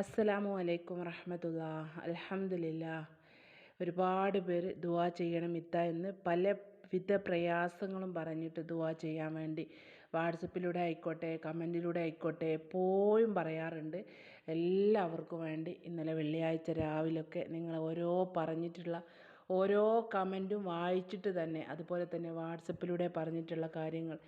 അസ്സലാമു അലൈക്കും വറഹമത്തുള്ള. അലഹമില്ല ഒരുപാട് പേര് ദുവാ ചെയ്യണം ഇത്ത എന്ന് പല വിധ പ്രയാസങ്ങളും പറഞ്ഞിട്ട് ദുവാ ചെയ്യാൻ വേണ്ടി വാട്സപ്പിലൂടെ ആയിക്കോട്ടെ കമന്റിലൂടെ ആയിക്കോട്ടെ എപ്പോഴും പറയാറുണ്ട്. എല്ലാവർക്കും വേണ്ടി ഇന്നലെ വെള്ളിയാഴ്ച രാവിലൊക്കെ നിങ്ങൾ ഓരോ പറഞ്ഞിട്ടുള്ള ഓരോ കമന്റും വായിച്ചിട്ട് തന്നെ അതുപോലെ തന്നെ വാട്സപ്പിലൂടെ പറഞ്ഞിട്ടുള്ള കാര്യങ്ങൾ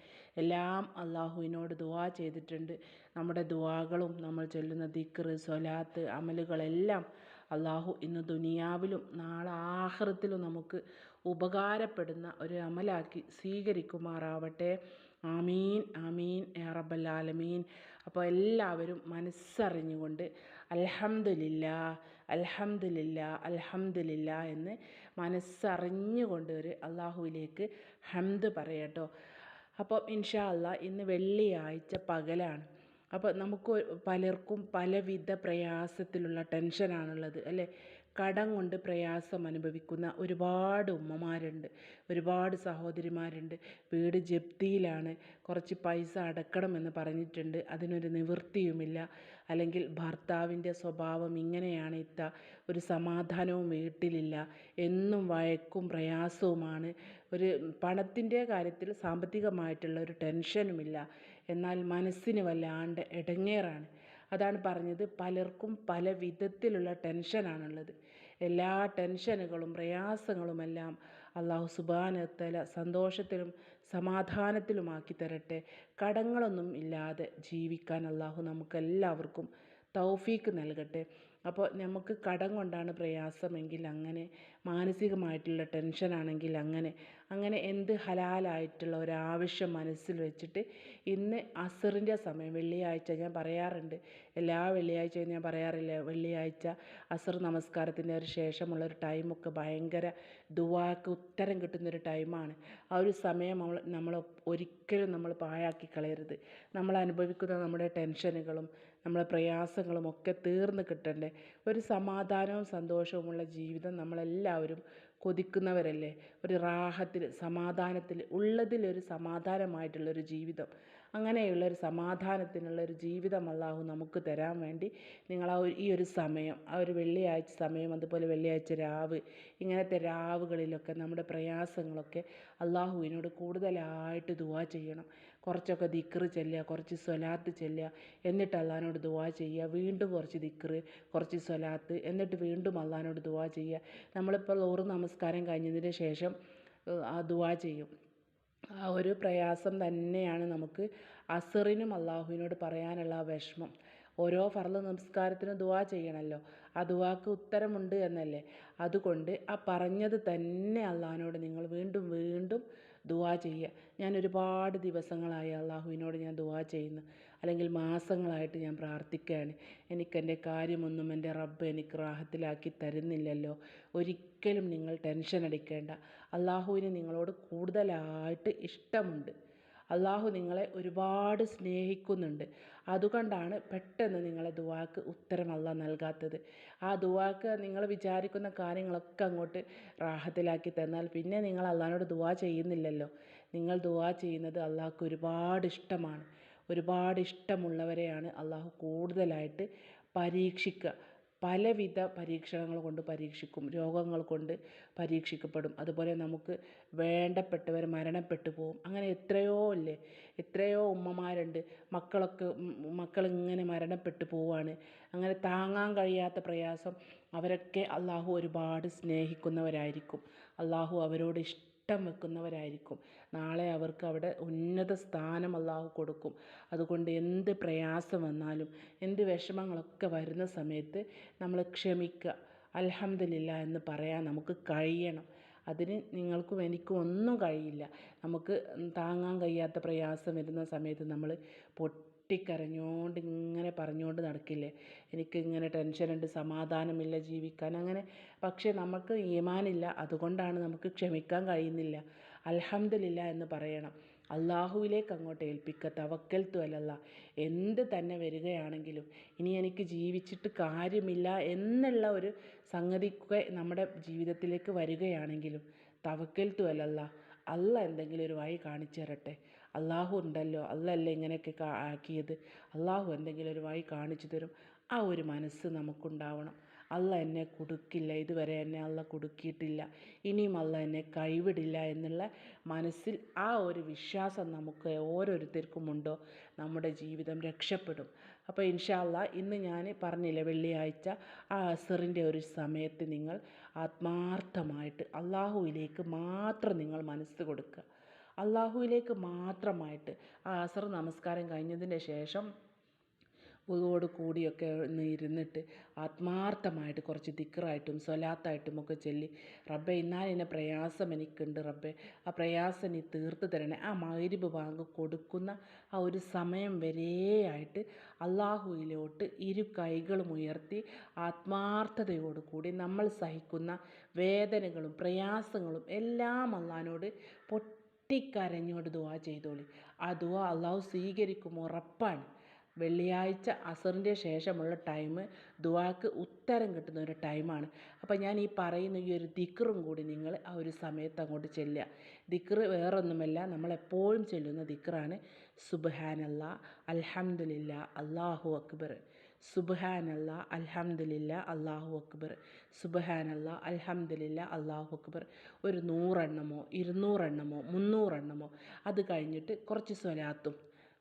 എല്ലാം അള്ളാഹുവിനോട് ദുവാ ചെയ്തിട്ടുണ്ട്. നമ്മുടെ ദുവാകളും നമ്മൾ ചൊല്ലുന്ന ദിക്റ് സ്വലാത്ത് അമലുകളെല്ലാം അള്ളാഹു ഇന്ന് ദുനിയാവിലും നാളെ ആഹ്റത്തിലും നമുക്ക് ഉപകാരപ്പെടുന്ന ഒരു അമലാക്കി സ്വീകരിക്കുമാറാവട്ടെ. ആമീൻ ആമീൻ ഏറബല്ലാലമീൻ അപ്പോൾ എല്ലാവരും മനസ്സറിഞ്ഞുകൊണ്ട് അൽഹംദുലില്ല അൽഹംദുലില്ല അൽഹംദുലില്ല എന്ന് മനസ്സറിഞ്ഞുകൊണ്ട് ഒരു അള്ളാഹുവിലേക്ക് ഹംദ് പറയട്ടോ. അപ്പോൾ ഇൻഷാ അല്ലാ ഇന്ന് വെള്ളിയാഴ്ച പകലാണ്. അപ്പോൾ നമുക്ക് പലർക്കും പലവിധ പ്രയാസത്തിലുള്ള ടെൻഷനാണുള്ളത് അല്ലേ? കടം കൊണ്ട് പ്രയാസം അനുഭവിക്കുന്ന ഒരുപാട് ഉമ്മമാരുണ്ട് ഒരുപാട് സഹോദരിമാരുണ്ട്. വീട് ജപ്തിയിലാണ് കുറച്ച് പൈസ അടക്കണമെന്ന് പറഞ്ഞിട്ടുണ്ട്. അതിനൊരു നിവൃത്തിയുമില്ല. അല്ലെങ്കിൽ ഭർത്താവിന്റെ സ്വഭാവം ഇങ്ങനെയാണ് ഇത്ത ഒരു സമാധാനവും വീട്ടിലില്ല. എന്നും വഴക്കും പ്രയാസവുമാണ്. ഒരു പണത്തിന്റെ കാര്യത്തിൽ സാമ്പത്തികമായിട്ടുള്ള ഒരു ടെൻഷനുമില്ല. എന്നാൽ മനസ്സിന് വല്ലാണ്ട് ഇടങ്ങേറാണ് അതാണ് പറഞ്ഞത്. പലർക്കും പല വിധത്തിലുള്ള ടെൻഷനാണുള്ളത്. എല്ലാ ടെൻഷനുകളും പ്രയാസങ്ങളുമെല്ലാം അള്ളാഹു സുബാനത്തല സന്തോഷത്തിലും സമാധാനത്തിലുമാക്കി തരട്ടെ. കടങ്ങളൊന്നും ഇല്ലാതെ ജീവിക്കാൻ അള്ളാഹു നമുക്കെല്ലാവർക്കും തൗഫീക്ക് നൽകട്ടെ. അപ്പോൾ നമുക്ക് കടം കൊണ്ടാണ് പ്രയാസമെങ്കിൽ അങ്ങനെ മാനസികമായിട്ടുള്ള ടെൻഷനാണെങ്കിൽ അങ്ങനെ അങ്ങനെ എന്ത് ഹലാലായിട്ടുള്ള ഒരാവശ്യം മനസ്സിൽ വെച്ചിട്ട് ഇന്ന് അസറിന്റെ സമയം വെള്ളിയാഴ്ച ഞാൻ പറയാറുണ്ട്. എല്ലാ വെള്ളിയാഴ്ചയും ഞാൻ പറയാറില്ല വെള്ളിയാഴ്ച അസർ നമസ്കാരത്തിന്റെ ഒരു ശേഷമുള്ള ഒരു ടൈമൊക്കെ ഭയങ്കര ദുവാക്ക് ഉത്തരം കിട്ടുന്നൊരു ടൈമാണ്. ആ ഒരു സമയം നമ്മൾ നമ്മൾ ഒരിക്കലും നമ്മൾ പാഴാക്കി കളയരുത്. നമ്മൾ അനുഭവിക്കുന്ന നമ്മുടെ ടെൻഷനുകളും നമ്മളെ പ്രയാസങ്ങളും ഒക്കെ തീർന്ന് കിട്ടണ്ടേ? ഒരു സമാധാനവും സന്തോഷവുമുള്ള ജീവിതം നമ്മളെല്ലാവരും കൊതിക്കുന്നവരല്ലേ? ഒരു റാഹത്തിൽ സമാധാനത്തിൽ ഉള്ളതിലൊരു സമാധാനമായിട്ടുള്ളൊരു ജീവിതം. അങ്ങനെയുള്ള ഒരു സമാധാനത്തിനുള്ള ഒരു ജീവിതം അള്ളാഹു നമുക്ക് തരാൻ വേണ്ടി നിങ്ങൾ ആ ഈ ഒരു സമയം ആ ഒരു വെള്ളിയാഴ്ച സമയം അതുപോലെ വെള്ളിയാഴ്ച രാവ് ഇങ്ങനത്തെ രാവുകളിലൊക്കെ നമ്മുടെ പ്രയാസങ്ങളൊക്കെ അള്ളാഹുവിനോട് കൂടുതലായിട്ട് ദുവാ ചെയ്യണം. കുറച്ചൊക്കെ ദിക്ർ ചെല്ലുക കുറച്ച് സ്വലാത്ത് ചെല്ലുക. എന്നിട്ട് അള്ളഹാനോട് ദുവാ ചെയ്യുക. വീണ്ടും കുറച്ച് ദിക്ർ കുറച്ച് സ്വലാത്ത്. എന്നിട്ട് വീണ്ടും അള്ളഹാനോട് ദുവാ ചെയ്യുക. നമ്മളിപ്പോൾ ഓറ് നമസ്കാരം കഴിഞ്ഞതിന് ശേഷം ആ ദുവാ ചെയ്യും. ആ ഒരു പ്രയാസം തന്നെയാണ് നമുക്ക് അസറിനും അള്ളാഹുവിനോട് പറയാനുള്ള ആ വിഷമം. ഓരോ ഫർൾ നമസ്കാരത്തിനും ദുവാ ചെയ്യണമല്ലോ ആ ദുവാക്ക് ഉത്തരമുണ്ട് എന്നല്ലേ? അതുകൊണ്ട് ആ പറഞ്ഞത് തന്നെ അള്ളഹാനോട് നിങ്ങൾ വീണ്ടും വീണ്ടും ദുവാ ചെയ്യുക. ഞാൻ ഒരുപാട് ദിവസങ്ങളായി അള്ളാഹുവിനോട് ഞാൻ ദുവാ ചെയ്യുന്നു. അല്ലെങ്കിൽ മാസങ്ങളായിട്ട് ഞാൻ പ്രാർത്ഥിക്കുകയാണ്. എനിക്കെന്റെ കാര്യമൊന്നും എന്റെ റബ്ബ് എനിക്ക് റാഹത്തിലാക്കി തരുന്നില്ലല്ലോ. ഒരിക്കലും നിങ്ങൾ ടെൻഷൻ അടിക്കേണ്ട. അള്ളാഹുവിന് നിങ്ങളോട് കൂടുതലായിട്ട് ഇഷ്ടമുണ്ട്. അള്ളാഹു നിങ്ങളെ ഒരുപാട് സ്നേഹിക്കുന്നുണ്ട്. അതുകൊണ്ടാണ് പെട്ടെന്ന് നിങ്ങളെ ദുആക്ക് ഉത്തരം അള്ളാഹ് നൽകാത്തത്. ആ ദുആക്ക് നിങ്ങൾ വിചാരിക്കുന്ന കാര്യങ്ങളൊക്കെ അങ്ങോട്ട് റാഹത്തിലാക്കി തന്നാൽ പിന്നെ നിങ്ങൾ അള്ളാഹിനോട് ദുആ ചെയ്യുന്നില്ലല്ലോ. നിങ്ങൾ ദുആ ചെയ്യുന്നത് അള്ളാഹ്ക്ക് ഒരുപാട് ഇഷ്ടമാണ്. ഒരുപാട് ഇഷ്ടമുള്ളവരെയാണ് അള്ളാഹു കൂടുതലായിട്ട് പരീക്ഷിക്കുക. പലവിധ പരീക്ഷണങ്ങൾ കൊണ്ട് പരീക്ഷിക്കും രോഗങ്ങൾ കൊണ്ട് പരീക്ഷിക്കപ്പെടും. അതുപോലെ നമുക്ക് വേണ്ടപ്പെട്ടവർ മരണപ്പെട്ടു പോകും അങ്ങനെ എത്രയോ ഇല്ലേ? എത്രയോ ഉമ്മമാരുണ്ട്. മക്കളൊക്കെ മക്കളിങ്ങനെ മരണപ്പെട്ടു പോവാണ്. അങ്ങനെ താങ്ങാൻ കഴിയാത്ത പ്രയാസം അവരൊക്കെ അള്ളാഹു ഒരുപാട് സ്നേഹിക്കുന്നവരായിരിക്കും. അള്ളാഹു അവരോട് ഇഷ്ടം ഇഷ്ടം വെക്കുന്നവരായിരിക്കും. നാളെ അവർക്ക് അവിടെ ഉന്നത സ്ഥാനം അള്ളാഹു കൊടുക്കും. അതുകൊണ്ട് എന്ത് പ്രയാസം വന്നാലും എന്ത് വിഷമങ്ങളൊക്കെ വരുന്ന സമയത്ത് നമ്മൾ ക്ഷമിക്കുക. അലഹമില്ല എന്ന് പറയാൻ നമുക്ക് കഴിയണം. അതിന് നിങ്ങൾക്കും എനിക്കും ഒന്നും കഴിയില്ല. നമുക്ക് താങ്ങാൻ കഴിയാത്ത പ്രയാസം വരുന്ന സമയത്ത് നമ്മൾ പൊട്ടിക്കരഞ്ഞുകൊണ്ട് ഇങ്ങനെ പറഞ്ഞുകൊണ്ട് നടക്കില്ലേ? എനിക്ക് ഇങ്ങനെ ടെൻഷനുണ്ട് സമാധാനമില്ല ജീവിക്കാൻ. അങ്ങനെ പക്ഷേ നമുക്ക് ഈമാനില്ല അതുകൊണ്ടാണ് നമുക്ക് ക്ഷമിക്കാൻ കഴിയുന്നില്ല. അൽഹംദുലില്ല എന്ന് പറയണം. അള്ളാഹുവിലേക്ക് അങ്ങോട്ട് ഏൽപ്പിക്ക തവക്കൽ തുവലല്ല എന്ത് തന്നെ വരികയാണെങ്കിലും ഇനി എനിക്ക് ജീവിച്ചിട്ട് കാര്യമില്ല എന്നുള്ള ഒരു സംഗതിക്ക് നമ്മുടെ ജീവിതത്തിലേക്ക് വരികയാണെങ്കിലും തവക്കൽ തുവലല്ല അല്ല എന്തെങ്കിലും ഒരു വഴി കാണിച്ചു തരട്ടെ അള്ളാഹു ഉണ്ടല്ലോ അല്ലല്ലേ ഇങ്ങനെയൊക്കെ ആക്കിയത്. അള്ളാഹു എന്തെങ്കിലും ഒരു വഴി കാണിച്ചു തരും. ആ ഒരു മനസ്സ് നമുക്കുണ്ടാവണം. അല്ല എന്നെ കൊടുക്കില്ല ഇതുവരെ എന്നെ അല്ല കൊടുക്കിയിട്ടില്ല. ഇനിയും അല്ല എന്നെ കൈവിടില്ല എന്നുള്ള മനസ്സിൽ ആ ഒരു വിശ്വാസം നമുക്ക് ഓരോരുത്തർക്കും ഉണ്ടോ നമ്മുടെ ജീവിതം രക്ഷപ്പെടും. അപ്പോൾ ഇൻഷാല്ല ഇന്ന് ഞാൻ പറഞ്ഞില്ലേ വെള്ളിയാഴ്ച ആ അസറിന്റെ ഒരു സമയത്ത് നിങ്ങൾ ആത്മാർത്ഥമായിട്ട് അള്ളാഹുവിലേക്ക് മാത്രം നിങ്ങൾ മനസ്സ് കൊടുക്കുക. അള്ളാഹുവിലേക്ക് മാത്രമായിട്ട് ആ അസർ നമസ്കാരം കഴിഞ്ഞതിന് ശേഷം പുതുവോട് കൂടിയൊക്കെ ഒന്ന് ഇരുന്നിട്ട് ആത്മാർത്ഥമായിട്ട് കുറച്ച് തിക്കറായിട്ടും സ്വലാത്തായിട്ടും ഒക്കെ ചൊല്ലി റബ്ബെ ഇന്നാലിന്നെ പ്രയാസം എനിക്കുണ്ട് റബ്ബെ. ആ പ്രയാസം നീ തീർത്ത് തരണേ. ആ മഗ്രിബ് ബാങ്ക് കൊടുക്കുന്ന ആ ഒരു സമയം വരെയായിട്ട് അള്ളാഹുവിലോട്ട് ഇരു കൈകളും ഉയർത്തി ആത്മാർത്ഥതയോടുകൂടി നമ്മൾ സഹിക്കുന്ന വേദനകളും പ്രയാസങ്ങളും എല്ലാം അള്ളഹാനോട് പൊട്ടിക്കരഞ്ഞോട് ദുആ ചെയ്തോളി. ആ ദുആ അള്ളാഹു സ്വീകരിക്കും ഉറപ്പാണ്. വെള്ളിയാഴ്ച അസറിന്റെ ശേഷമുള്ള ടൈം ദുആക്ക് ഉത്തരം കിട്ടുന്ന ഒരു ടൈമാണ്. അപ്പോൾ ഞാൻ ഈ പറയുന്ന ഈ ഒരു ദിക്റും കൂടി നിങ്ങൾ ആ ഒരു സമയത്ത് അങ്ങോട്ട് ചെല്ലുക. ദിക്റ് വേറൊന്നുമല്ല നമ്മളെപ്പോഴും ചെല്ലുന്ന ദിക്റാണ് സുബ്ഹാനല്ലാ അൽഹംദുലില്ലാ അള്ളാഹു അക്ബർ. സുബ്ഹാനല്ലാ അൽഹംദുലില്ലാ അള്ളാഹു അക്ബർ. സുബ്ഹാനല്ലാ അൽഹംദുലില്ലാ അള്ളാഹു അക്ബർ. ഒരു നൂറെണ്ണമോ ഇരുന്നൂറെണ്ണമോ മുന്നൂറെണ്ണമോ. അത് കഴിഞ്ഞിട്ട് കുറച്ച് സ്വലാത്തും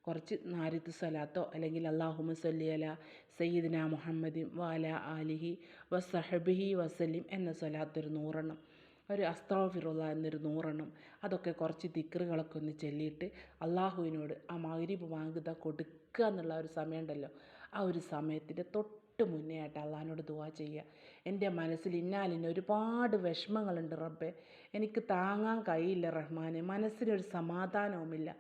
കുറച്ച് നാരിത്ത് സ്വലാത്തോ അല്ലെങ്കിൽ അള്ളാഹുമ സല്ലി അല സയ്യിദിന മുഹമ്മദിൻ വാല ആലിഹി വസഹബിഹി വസലിം എന്ന സ്വലാത്ത് ഒരു നൂറെണ്ണം. ഒരു അസ്താഫിറുള്ള എന്നൊരു നൂറെണ്ണം. അതൊക്കെ കുറച്ച് ദിക്റുകളൊക്കെ ഒന്ന് ചൊല്ലിയിട്ട് അള്ളാഹുവിനോട് ആ മഗ്രിബ് വാങ്ങുക കൊടുക്കുക എന്നുള്ള ഒരു സമയമുണ്ടല്ലോ. ആ ഒരു സമയത്തിന്റെ തൊട്ട് മുന്നേ ആയിട്ട് അള്ളാഹിനോട് ദുവാ ചെയ്യുക. എന്റെ മനസ്സിൽ ഇന്നാലിന് ഒരുപാട് വിഷമങ്ങളുണ്ട് റബ്ബെ. എനിക്ക് താങ്ങാൻ കഴിയില്ല റഹ്മാനെ. മനസ്സിനൊരു സമാധാനവുമില്ല.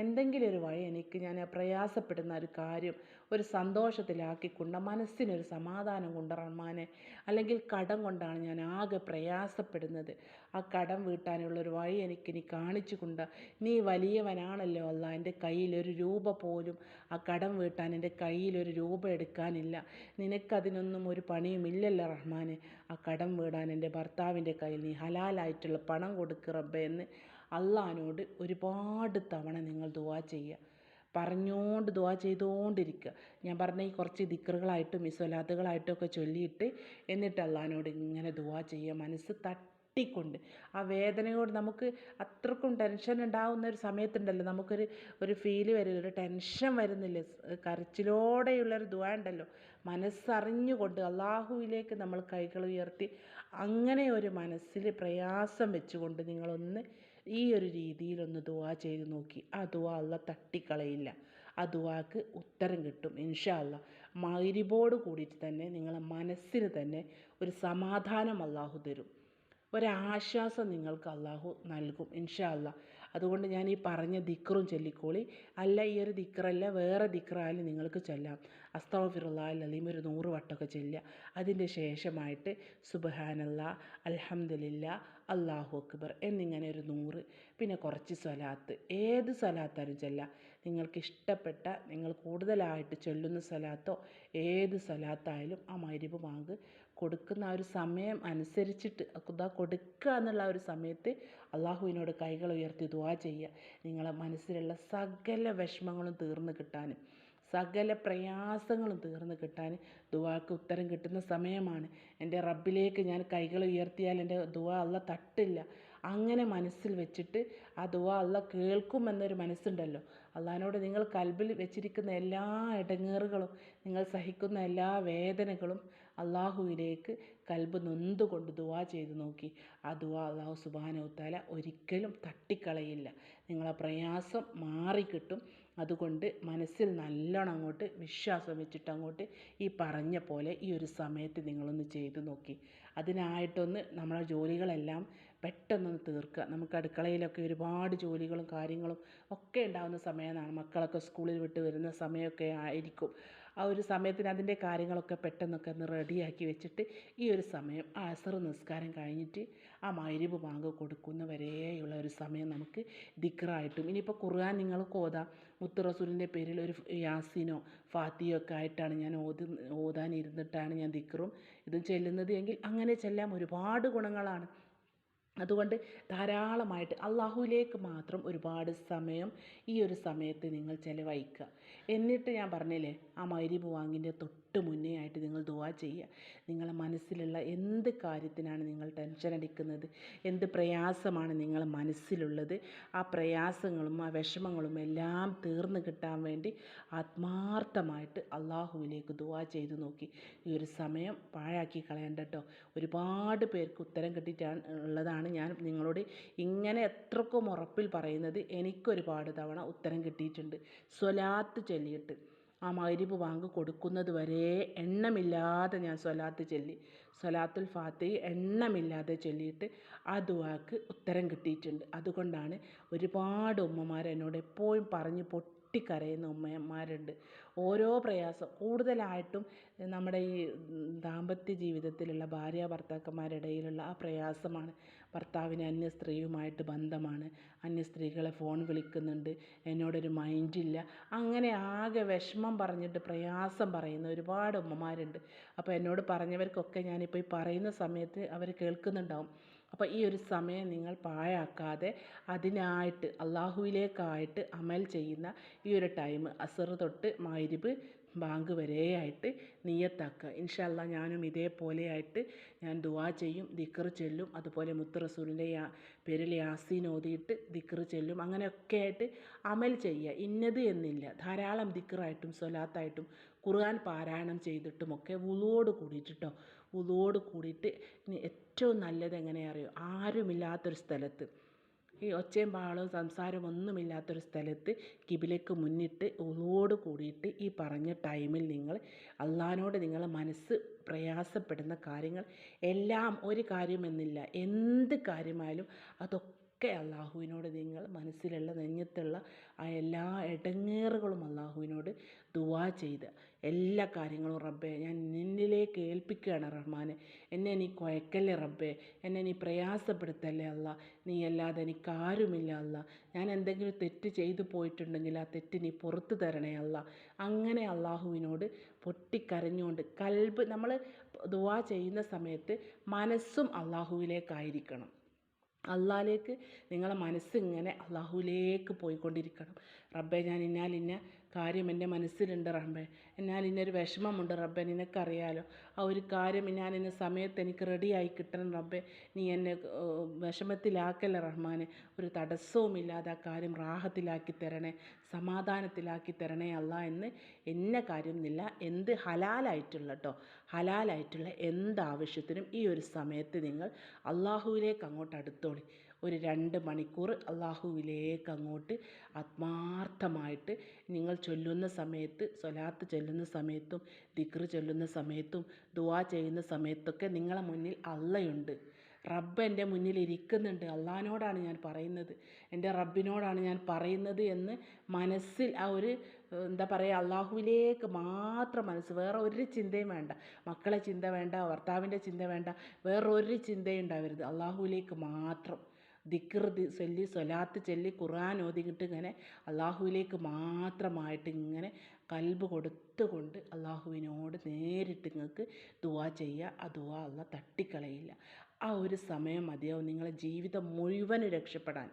എന്തെങ്കിലും ഒരു വഴി എനിക്ക് ഞാൻ പ്രയാസപ്പെടുന്ന ഒരു കാര്യം ഒരു സന്തോഷത്തിലാക്കിക്കൊണ്ട് മനസ്സിനൊരു സമാധാനം കൊണ്ട് റഹ്മാനെ അല്ലെങ്കിൽ കടം കൊണ്ടാണ് ഞാൻ ആകെ പ്രയാസപ്പെടുന്നത്. ആ കടം വീട്ടാനുള്ള ഒരു വഴി എനിക്ക് നീ കാണിച്ചു കൊണ്ട് നീ വലിയവനാണല്ലോ അല്ല എന്റെ കയ്യിൽ ഒരു രൂപ പോലും ആ കടം വീട്ടാൻ എന്റെ കയ്യിൽ ഒരു രൂപ എടുക്കാനില്ല. നിനക്കതിനൊന്നും ഒരു പണിയും ഇല്ലല്ല റഹ്മാനെ. ആ കടം വീടാൻ എന്റെ ഭർത്താവിന്റെ കയ്യിൽ നീ ഹലാലായിട്ടുള്ള പണം കൊടുക്ക് റബ്ബേ എന്ന് അള്ളഹാനോട് ഒരുപാട് തവണ നിങ്ങൾ ദുവാ ചെയ്യുക പറഞ്ഞുകൊണ്ട് ദുവാ ചെയ്തുകൊണ്ടിരിക്കുക ഞാൻ പറഞ്ഞ ഈ കുറച്ച് ദിക്റുകളായിട്ടും ഈ സ്വലാത്തുകളായിട്ടും ഒക്കെ ചൊല്ലിയിട്ട് എന്നിട്ട് അള്ളഹാനോട് ഇങ്ങനെ ദുവാ ചെയ്യുക മനസ്സ് തട്ടിക്കൊണ്ട്. ആ വേദനയോട് നമുക്ക് അത്രക്കും ടെൻഷൻ ഉണ്ടാകുന്ന ഒരു സമയത്തുണ്ടല്ലോ. നമുക്കൊരു ഒരു ഫീൽ വരില്ല. ഒരു ടെൻഷൻ വരുന്നില്ല. കരച്ചിലോടെയുള്ളൊരു ദുആ ഉണ്ടല്ലോ. മനസ്സറിഞ്ഞുകൊണ്ട് അള്ളാഹുവിലേക്ക് നമ്മൾ കൈകൾ ഉയർത്തി അങ്ങനെ ഒരു മനസ്സിൽ പ്രയാസം വെച്ചുകൊണ്ട് നിങ്ങളൊന്ന് ഈ ഒരു രീതിയിലൊന്ന് ദുആ ചെയ്ത് നോക്കി. ആ ദുആ അല്ല തട്ടിക്കളയില്ല. ആ ദുആക്ക് ഉത്തരം കിട്ടും ഇൻഷാ അല്ല മഗ്രിബോട് കൂടിയിട്ട് തന്നെ നിങ്ങളെ മനസ്സിന് തന്നെ ഒരു സമാധാനം അള്ളാഹു തരും. ഒരാശ്വാസം നിങ്ങൾക്ക് അള്ളാഹു നൽകും ഇൻഷാ അല്ല അതുകൊണ്ട് ഞാൻ ഈ പറഞ്ഞ ദിക്റും ചൊല്ലിക്കോളി. അല്ല ഈ ഒരു ദിക്റല്ല വേറെ ദിക്റായാലും നിങ്ങൾക്ക് ചൊല്ലാം. അസ്തഫിറുള്ള അലീം ഒരു നൂറ് വട്ടമൊക്കെ ചൊല്ലുക. അതിന്റെ ശേഷമായിട്ട് സുബഹാനല്ല അൽഹംദുലില്ല അള്ളാഹു അക്ബർ എന്നിങ്ങനെ ഒരു നൂറ് പിന്നെ കുറച്ച് സ്വലാത്ത്. ഏത് സ്വലാത്താലും ചെല്ലാം. നിങ്ങൾക്ക് ഇഷ്ടപ്പെട്ട നിങ്ങൾ കൂടുതലായിട്ട് ചൊല്ലുന്ന സ്വലാത്തോ ഏത് സ്വലാത്തായാലും ആ മരിവ് ബാങ്ക് കൊടുക്കുന്ന ആ ഒരു സമയം അനുസരിച്ചിട്ട് ഇതാ കൊടുക്കുക എന്നുള്ള ഒരു സമയത്ത് അള്ളാഹുവിനോട് കൈകൾ ഉയർത്തി ദുആ ചെയ്യുക. നിങ്ങളെ മനസ്സിലുള്ള സകല വിഷമങ്ങളും തീർന്നു കിട്ടാൻ സകല പ്രയാസങ്ങളും തീർന്ന് കിട്ടാൻ ദുവാക്ക് ഉത്തരം കിട്ടുന്ന സമയമാണ്. എന്റെ റബ്ബിലേക്ക് ഞാൻ കൈകൾ ഉയർത്തിയാൽ എന്റെ ദുവാ അല്ല തട്ടില്ല. അങ്ങനെ മനസ്സിൽ വെച്ചിട്ട് ആ ദുവാ അല്ല കേൾക്കുമെന്നൊരു മനസ്സുണ്ടല്ലോ. അള്ളഹാനോട് നിങ്ങൾ കൽബിൽ വെച്ചിരിക്കുന്ന എല്ലാ ഇടങ്ങേറുകളും നിങ്ങൾ സഹിക്കുന്ന എല്ലാ വേദനകളും അള്ളാഹുവിലേക്ക് കൽബ് നൊന്തുകൊണ്ട് ദുവാ ചെയ്ത് നോക്കി. ആ ദുവാ അള്ളാഹു സുബാനവുത്താല ഒരിക്കലും തട്ടിക്കളയില്ല. നിങ്ങളെ പ്രയാസം മാറിക്കിട്ടും. അതുകൊണ്ട് മനസ്സിൽ നല്ലോണം അങ്ങോട്ട് വിശ്വാസം വെച്ചിട്ട് അങ്ങോട്ട് ഈ പറഞ്ഞ പോലെ ഈ ഒരു സമയത്ത് നിങ്ങളൊന്ന് ചെയ്തു നോക്കി. അതിനായിട്ടൊന്ന് നമ്മളെ ജോലികളെല്ലാം പെട്ടെന്നൊന്ന് തീർക്കുക. നമുക്ക് അടുക്കളയിലൊക്കെ ഒരുപാട് ജോലികളും കാര്യങ്ങളും ഒക്കെ ഉണ്ടാകുന്ന സമയമാണ്. മക്കളൊക്കെ സ്കൂളിൽ വിട്ട് വരുന്ന സമയമൊക്കെ ആയിരിക്കും. ആ ഒരു സമയത്തിന് അതിന്റെ കാര്യങ്ങളൊക്കെ പെട്ടെന്നൊക്കെ ഒന്ന് റെഡിയാക്കി വെച്ചിട്ട് ഈ ഒരു സമയം ആ അസർ നിസ്കാരം കഴിഞ്ഞിട്ട് ആ മൈരിബ് കൊടുക്കുന്ന വരെയുള്ള ഒരു സമയം നമുക്ക് ദിക്റായിട്ടും ഇനിയിപ്പോൾ ഖുർആൻ നിങ്ങൾക്ക് ഓതാം. മുത്ത് റസൂലിന്റെ പേരിൽ ഒരു യാസിനോ ഫാത്തിയോ ഒക്കെ ആയിട്ടാണ് ഞാൻ ഓതി ഓതാനിരുന്നിട്ടാണ് ഞാൻ ദിക്റും ഇതും ചെല്ലുന്നത്. എങ്കിൽ അങ്ങനെ ചൊല്ലാം ഒരുപാട് ഗുണങ്ങളാണ്. അതുകൊണ്ട് ധാരാളമായിട്ട് അള്ളാഹുവിലേക്ക് മാത്രം ഒരുപാട് സമയം ഈ ഒരു സമയത്ത് നിങ്ങൾ ചിലവഴിക്കുക എന്നിട്ട് ഞാൻ പറഞ്ഞില്ലേ ആ മൈരി ബാങ്കിന്റെ തൊട്ട് മുന്നേ ആയിട്ട് നിങ്ങൾ ദുവാ ചെയ്യുക നിങ്ങളെ മനസ്സിലുള്ള എന്ത് കാര്യത്തിനാണ് നിങ്ങൾ ടെൻഷൻ അടിക്കുന്നത്? എന്ത് പ്രയാസമാണ് നിങ്ങളെ മനസ്സിലുള്ളത്? ആ പ്രയാസങ്ങളും ആ വിഷമങ്ങളും എല്ലാം തീർന്നു കിട്ടാൻ വേണ്ടി ആത്മാർത്ഥമായിട്ട് അള്ളാഹുവിലേക്ക് ദുവാ ചെയ്ത് നോക്കി. ഈ ഒരു സമയം പാഴാക്കി കളയണ്ട കേട്ടോ ഒരുപാട് പേർക്ക് ഉത്തരം കിട്ടിയിട്ടാണ് ഉള്ളതാണ് ഞാൻ നിങ്ങളോട് ഇങ്ങനെ എത്രക്കും ഉറപ്പിൽ പറയുന്നത്. എനിക്കൊരുപാട് തവണ ഉത്തരം കിട്ടിയിട്ടുണ്ട്. സ്വലാത്ത് ചൊല്ലിയിട്ട് ആ മഗ്‌രിബ് ബാങ്ക് കൊടുക്കുന്നത് വരെ എണ്ണമില്ലാതെ ഞാൻ സ്വലാത്ത് ചൊല്ലി. സ്വലാത്തുൽ ഫാത്തി എണ്ണമില്ലാതെ ചൊല്ലിയിട്ട് ആ ദുആക്ക് ഉത്തരം കിട്ടിയിട്ടുണ്ട്. അതുകൊണ്ടാണ് ഒരുപാട് ഉമ്മമാർ എന്നോട് എപ്പോഴും പറഞ്ഞ് പൊട്ടിക്കരയുന്ന ഉമ്മമാരുണ്ട്. ഓരോ പ്രയാസം. കൂടുതലായിട്ടും നമ്മുടെ ഈ ദാമ്പത്യ ജീവിതത്തിലുള്ള ഭാര്യ ഭർത്താക്കന്മാരിടയിലുള്ള ആ പ്രയാസമാണ്. ഭർത്താവിന് അന്യ സ്ത്രീയുമായിട്ട് ബന്ധമാണ്. അന്യ സ്ത്രീകളെ ഫോൺ വിളിക്കുന്നുണ്ട്. എന്നോടൊരു മൈൻഡില്ല. അങ്ങനെ ആകെ വിഷമം പറഞ്ഞിട്ട് പ്രയാസം പറയുന്ന ഒരുപാട് ഉമ്മമാരുണ്ട്. അപ്പോൾ എന്നോട് പറഞ്ഞവർക്കൊക്കെ ഞാനിപ്പോൾ ഈ പറയുന്ന സമയത്ത് അവർ കേൾക്കുന്നുണ്ടാവും. അപ്പോൾ ഈ ഒരു സമയം നിങ്ങൾ പാഴാക്കാതെ അതിനായിട്ട് അള്ളാഹുവിലേക്കായിട്ട് അമൽ ചെയ്യുന്ന ഈ ഒരു ടൈം അസർ തൊട്ട് മഗ്‌രിബ് ബാങ്ക് വരെയായിട്ട് നീയത്താക്കുക. ഇൻഷാ അല്ലാ ഞാനും ഇതേപോലെ ആയിട്ട് ഞാൻ ദുവാ ചെയ്യും. ദിക്കർ ചൊല്ലും. അതുപോലെ മുത്ത് റസൂലിന്റെ പേരിൽ യാസീൻ ഓതിയിട്ട് ദിക്കർ ചൊല്ലും. അങ്ങനെയൊക്കെ ആയിട്ട് അമൽ ചെയ്യുക. ഇന്നത് എന്നില്ല. ധാരാളം ദിക്കറായിട്ടും സ്വലാത്തായിട്ടും ഖുർആൻ പാരായണം ചെയ്തിട്ടുമൊക്കെ വുളുവോട് കൂടിയിട്ട് ട്ടോ വുളുവോട് കൂടിയിട്ട് ഏറ്റവും നല്ലത് എങ്ങനെയാ അറിയോ? ആരുമില്ലാത്തൊരു സ്ഥലത്ത്. ഈ ഒച്ചയും ബഹളവും സംസാരവും ഒന്നുമില്ലാത്തൊരു സ്ഥലത്ത് കിബിലേക്ക് മുന്നിട്ട് വുളുവോട് കൂടിയിട്ട് ഈ പറഞ്ഞ ടൈമിൽ നിങ്ങൾ അള്ളഹാനോട് നിങ്ങളെ മനസ്സ് പ്രയാസപ്പെടുന്ന കാര്യങ്ങൾ എല്ലാം ഒരു കാര്യമെന്നില്ല. എന്ത് കാര്യമായാലും അതൊക്കെ അള്ളാഹുവിനോട് നിങ്ങൾ മനസ്സിലുള്ള നെഞ്ഞത്തുള്ള ആ എല്ലാ ഇടങ്ങേറുകളും ദുആ ചെയ്ത്. എല്ലാ കാര്യങ്ങളും റബ്ബേ ഞാൻ നിന്നിലേക്ക് ഏൽപ്പിക്കുകയാണ് റഹ്മാനെ. എന്നെ നീ കുഴക്കല്ലേ റബ്ബേ? എന്നെ നീ പ്രയാസപ്പെടുത്തല്ലേ അല്ല? നീ അല്ലാതെ എനിക്ക് ആരുമില്ല അല്ല. ഞാൻ എന്തെങ്കിലും തെറ്റ് ചെയ്തു പോയിട്ടുണ്ടെങ്കിൽ ആ തെറ്റ് നീ പുറത്തു തരണേ അല്ല. അങ്ങനെ അള്ളാഹുവിനോട് പൊട്ടിക്കരഞ്ഞുകൊണ്ട് കൽബ് നമ്മൾ ദുവാ ചെയ്യുന്ന സമയത്ത് മനസ്സും അള്ളാഹുവിലേക്കായിരിക്കണം. അള്ളാഹിലേക്ക് നിങ്ങളെ മനസ്സിങ്ങനെ അള്ളാഹുവിലേക്ക് പോയിക്കൊണ്ടിരിക്കണം. റബ്ബെ ഞാൻ ഇന്നാൽ ഇന്ന കാര്യം എന്റെ മനസ്സിലുണ്ട് റബ്ബെ. എന്നാൽ ഇന്നൊരു വിഷമമുണ്ട് റബ്ബെ നിനക്കറിയാലോ. ആ ഒരു കാര്യം ഞാൻ ഇന്ന സമയത്ത് എനിക്ക് റെഡിയായി കിട്ടണം റബ്ബെ. നീ എന്നെ വിഷമത്തിലാക്കല്ലേ റഹ്മാനെ. ഒരു തടസ്സവുമില്ലാതെ ആ കാര്യം റാഹത്തിലാക്കി തരണേ സമാധാനത്തിലാക്കി തരണേ അല്ല എന്ന് എന്നെ കാര്യം എന്നില്ല എന്ത് ഹലാലായിട്ടുള്ള കേട്ടോ ഹലാലായിട്ടുള്ള എന്ത് ആവശ്യത്തിനും ഈ ഒരു സമയത്ത് നിങ്ങൾ അള്ളാഹുവിലേക്ക് അങ്ങോട്ട് അടുത്തോളി. ഒരു രണ്ട് മണിക്കൂർ അള്ളാഹുവിലേക്ക് അങ്ങോട്ട് ആത്മാർത്ഥമായിട്ട് നിങ്ങൾ ചൊല്ലുന്ന സമയത്ത് സ്വലാത്ത് ചൊല്ലുന്ന സമയത്തും ദിക്റ് ചൊല്ലുന്ന സമയത്തും ദുവാ ചെയ്യുന്ന സമയത്തൊക്കെ നിങ്ങളെ മുന്നിൽ അള്ളയുണ്ട്. റബ്ബ് എന്റെ മുന്നിൽ ഇരിക്കുന്നുണ്ട്. അള്ളഹാനോടാണ് ഞാൻ പറയുന്നത്. എന്റെ റബ്ബിനോടാണ് ഞാൻ പറയുന്നത് എന്ന് മനസ്സിൽ ആ ഒരു എന്താ പറയുക അള്ളാഹുവിലേക്ക് മാത്രം മനസ്സ് വേറെ ഒരു ചിന്തയും വേണ്ട. മക്കളെ ചിന്ത വേണ്ട ഭർത്താവിന്റെ ചിന്ത വേണ്ട വേറൊരു ചിന്തയും ഉണ്ടാവരുത്. അള്ളാഹുവിലേക്ക് മാത്രം. ദിക്ർ ചൊല്ലി സ്വലാത്ത് ചൊല്ലി ഖുർആൻ ഓതിയിട്ട് ഇങ്ങനെ അള്ളാഹുവിലേക്ക് മാത്രമായിട്ട് ഇങ്ങനെ കൽബ് കൊടുത്തുകൊണ്ട് അള്ളാഹുവിനോട് നേരിട്ട് നിങ്ങൾക്ക് ദുആ ചെയ്യുക ആ ദുആ അള്ള തട്ടിക്കളയില്ല. ആ ഒരു സമയം മതിയാവും നിങ്ങളെ ജീവിതം മുഴുവനും രക്ഷപ്പെടാൻ.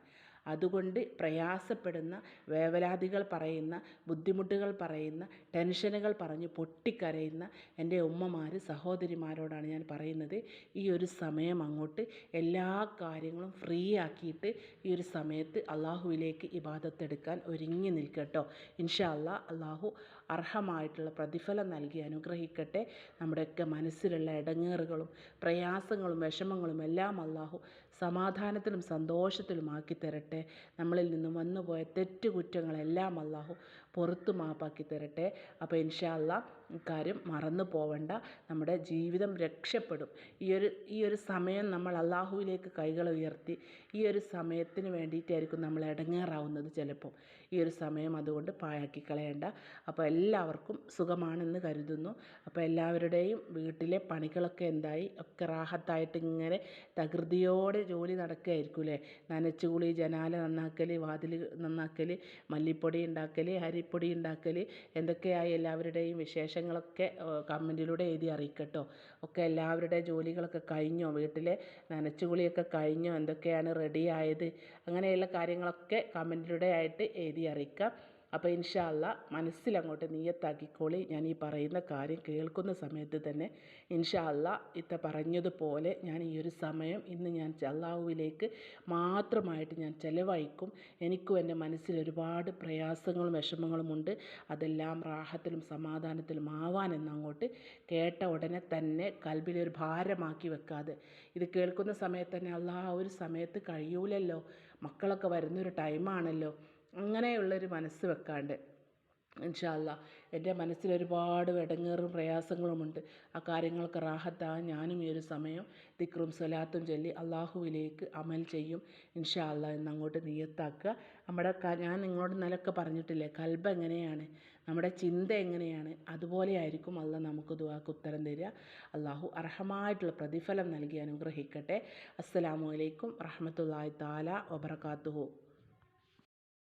അതുകൊണ്ട് പ്രയാസപ്പെടുന്ന വേവലാതികൾ പറയുന്ന ബുദ്ധിമുട്ടുകൾ പറയുന്ന ടെൻഷനുകൾ പറഞ്ഞ് പൊട്ടിക്കരയുന്ന എന്റെ ഉമ്മമാർ സഹോദരിമാരോടാണ് ഞാൻ പറയുന്നത്. ഈ ഒരു സമയം അങ്ങോട്ട് എല്ലാ കാര്യങ്ങളും ഫ്രീ ആക്കിയിട്ട് ഈ ഒരു സമയത്ത് അള്ളാഹുവിലേക്ക് ഇബാദത്തെടുക്കാൻ ഒരുങ്ങി നിൽക്കട്ടോ. ഇൻഷാ അല്ലാ അള്ളാഹു അർഹമായിട്ടുള്ള പ്രതിഫലം നൽകി അനുഗ്രഹിക്കട്ടെ. നമ്മുടെയൊക്കെ മനസ്സിലുള്ള ഇടങ്ങേറുകളും പ്രയാസങ്ങളും വിഷമങ്ങളും എല്ലാം അള്ളാഹു സമാധാനത്തിലും സന്തോഷത്തിലും ആക്കി തരട്ടെ. നമ്മളിൽ നിന്നും വന്നുപോയ തെറ്റ് കുറ്റങ്ങളെല്ലാം അള്ളാഹു പുറത്ത് മാപ്പാക്കി തരട്ടെ. അപ്പോൾ ഇൻഷാ അല്ലാ ഇക്കാര്യം മറന്നു പോവണ്ട. നമ്മുടെ ജീവിതം രക്ഷപ്പെടും. ഈ ഒരു ഈ ഒരു സമയം നമ്മൾ അള്ളാഹുവിലേക്ക് കൈകൾ ഉയർത്തി ഈ ഒരു സമയത്തിന് വേണ്ടിയിട്ടായിരിക്കും നമ്മൾ ഇടങ്ങേറാവുന്നത് ചിലപ്പോൾ. ഈ ഒരു സമയം അതുകൊണ്ട് പാഴാക്കി കളയണ്ട. അപ്പോൾ എല്ലാവർക്കും സുഖമാണെന്ന് കരുതുന്നു. അപ്പോൾ എല്ലാവരുടെയും വീട്ടിലെ പണികളൊക്കെ എന്തായി? ഒക്കെ റാഹത്തായിട്ട് ഇങ്ങനെ തകൃതിയോടെ ജോലി നടക്കുകയായിരിക്കും അല്ലേ? നനച്ചുകുളി ജനാല നന്നാക്കൽ വാതിൽ നന്നാക്കൽ മല്ലിപ്പൊടി ഉണ്ടാക്കൽ അരിപ്പൊടി ഉണ്ടാക്കൽ എന്തൊക്കെയായി എല്ലാവരുടെയും വിശേഷങ്ങളൊക്കെ കമന്റിലൂടെ എഴുതി അറിയിക്കട്ടോ. ഒക്കെ എല്ലാവരുടെ ജോലികളൊക്കെ കഴിഞ്ഞോ? വീട്ടിലെ നനച്ചുകുളിയൊക്കെ കഴിഞ്ഞോ? എന്തൊക്കെയാണ് റെഡി ആയത്? അങ്ങനെയുള്ള കാര്യങ്ങളൊക്കെ കമന്റിലൂടെ ആയിട്ട് എഴുതി അറിയിക്കാം. അപ്പോൾ ഇൻഷാല്ല മനസ്സിലങ്ങോട്ട് നീയത്താക്കിക്കോളി. ഞാൻ ഈ പറയുന്ന കാര്യം കേൾക്കുന്ന സമയത്ത് തന്നെ ഇൻഷാല്ല ഇത്ത പറഞ്ഞതുപോലെ ഞാൻ ഈ ഒരു സമയം ഇന്ന് ഞാൻ അള്ളാഹുവിലേക്ക് മാത്രമായിട്ട് ഞാൻ ചിലവഴിക്കും. എനിക്കും എന്റെ മനസ്സിൽ ഒരുപാട് പ്രയാസങ്ങളും വിഷമങ്ങളും ഉണ്ട്. അതെല്ലാം റാഹത്തിലും സമാധാനത്തിലും ആവാനെന്നങ്ങോട്ട് കേട്ട ഉടനെ തന്നെ കൽബിലൊരു ഭാരമാക്കി വെക്കാതെ. ഇത് കേൾക്കുന്ന സമയത്ത് തന്നെ അള്ളാഹ് ഒരു സമയത്ത് കഴിയൂലല്ലോ. മക്കളൊക്കെ വരുന്നൊരു ടൈമാണല്ലോ. അങ്ങനെയുള്ളൊരു മനസ്സ് വെക്കാണ്ട്. ഇൻഷാല്ല എന്റെ മനസ്സിൽ ഒരുപാട് വെടങ്ങേറും പ്രയാസങ്ങളുമുണ്ട്. ആ കാര്യങ്ങൾക്ക് റാഹത്താ ഞാനും ഈ ഒരു സമയം. ദിക്റും സ്വലാത്തും ചൊല്ലി അള്ളാഹുവിലേക്ക് അമൽ ചെയ്യും. ഇൻഷാല്ല എന്ന് എന്നങ്ങോട്ട് നിയത്താക്കുക. നമ്മുടെ ഞാൻ നിങ്ങളോട് നിലയ്ക്ക് പറഞ്ഞിട്ടില്ലേ കൽബ് എങ്ങനെയാണ്? നമ്മുടെ ചിന്ത എങ്ങനെയാണ്? അതുപോലെ ആയിരിക്കും അല്ല നമുക്ക് ദുവാക്ക് ഉത്തരം തരിക. അള്ളാഹു അർഹമായിട്ടുള്ള പ്രതിഫലം നൽകി അനുഗ്രഹിക്കട്ടെ. അസ്സലാമു അലൈക്കും റഹ്മത്തുള്ളാഹി താല വബർക്കാത്തുഹു